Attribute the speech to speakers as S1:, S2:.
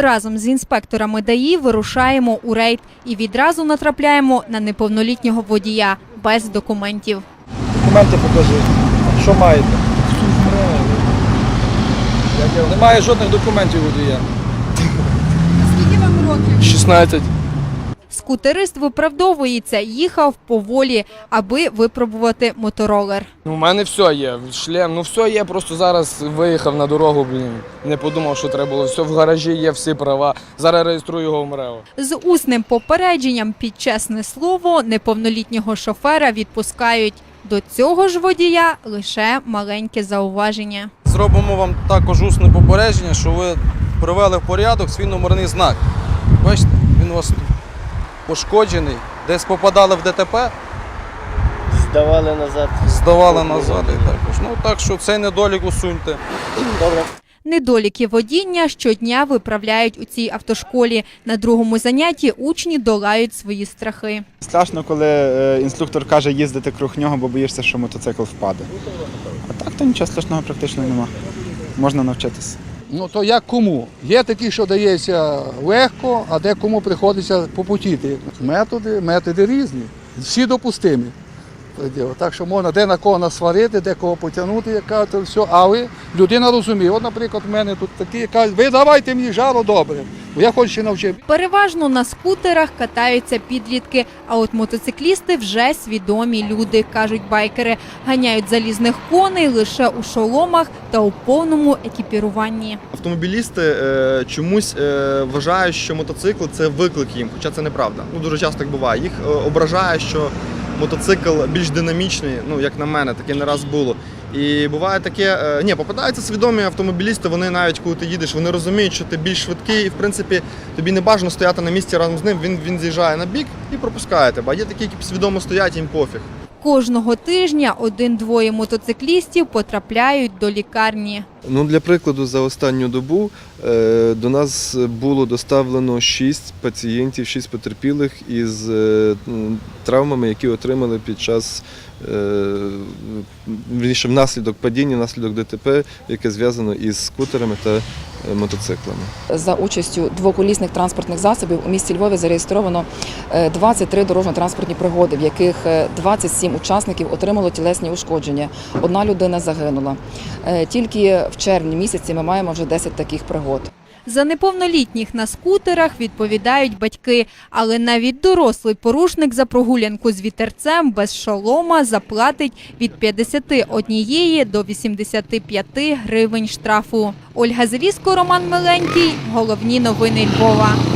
S1: Разом з інспекторами ДАІ вирушаємо у рейд і відразу натрапляємо на неповнолітнього водія без документів.
S2: Документи покажи. Що маєте? Немає жодних документів водія.
S1: Скільки вам років?
S2: 16.
S1: Скутерист виправдовується, їхав поволі, аби випробувати моторолер.
S3: У мене все є, шлем, ну все є, просто зараз виїхав на дорогу, блін. Не подумав, що треба було. Все в гаражі є, всі права. Зараз реєструю його в МРЕО.
S1: З усним попередженням під чесне слово неповнолітнього шофера відпускають. До цього ж водія лише маленьке зауваження.
S4: Зробимо вам також усне попередження, що ви привели в порядок свій номерний знак. Бачите, він у вас пошкоджений, десь попадали в ДТП,
S5: Здавали назад.
S4: здавали назад і також. Ну так що цей недолік усуньте.
S5: Добре.
S1: Недоліки водіння щодня виправляють у цій автошколі. На другому занятті учні долають свої страхи.
S6: Страшно, коли е, інструктор каже їздити круг нього, бо боїшся, що мотоцикл впаде. А так то нічого страшного практично нема. Можна навчитися.
S7: Ну то як кому? Є такі, що дається легко, а декому приходиться попутіти. Методи, методи різні, всі допустимі. Так що можна де на кого насварити, де кого потягнути, яка то все. Але людина розуміє. От, наприклад, в мене тут такі, яка ви давайте мені жару добре. Бо Я хочу ще навчити.
S1: Переважно на скутерах катаються підлітки, а от мотоциклісти вже свідомі люди, кажуть байкери. Ганяють залізних коней лише у шоломах та у повному екіпіруванні.
S8: Автомобілісти е, чомусь е, вважають, що мотоцикл це виклик їм, хоча це неправда. Ну дуже часто так буває. Їх е, ображає, що мотоцикл більш динамічний, ну як на мене, таке не раз було. І буває таке, е, ні, попадаються свідомі автомобілісти, вони навіть коли ти їдеш, вони розуміють, що ти більш швидкий, і в принципі тобі не бажано стояти на місці разом з ним. Він, він з'їжджає на бік і пропускає тебе. А є такі, які свідомо стоять, їм пофіг.
S1: Кожного тижня один-двоє мотоциклістів потрапляють до лікарні.
S9: Ну, для прикладу, за останню добу е, до нас було доставлено 6 пацієнтів, 6 потерпілих із е, травмами, які отримали під час е, внаслідок падіння, внаслідок ДТП, яке зв'язано із скутерами та мотоциклами.
S10: За участю двоколісних транспортних засобів у місті Львові зареєстровано е, 23 дорожньо-транспортні пригоди, в яких е, 27 учасників отримало тілесні ушкодження. Одна людина загинула. Е, Тільки в червні місяці ми маємо вже 10 таких пригод.
S1: За неповнолітніх на скутерах відповідають батьки, але навіть дорослий порушник за прогулянку з вітерцем без шолома заплатить від 51 до 85 гривень штрафу. Ольга Зрізко, Роман Миленький. Головні новини Львова.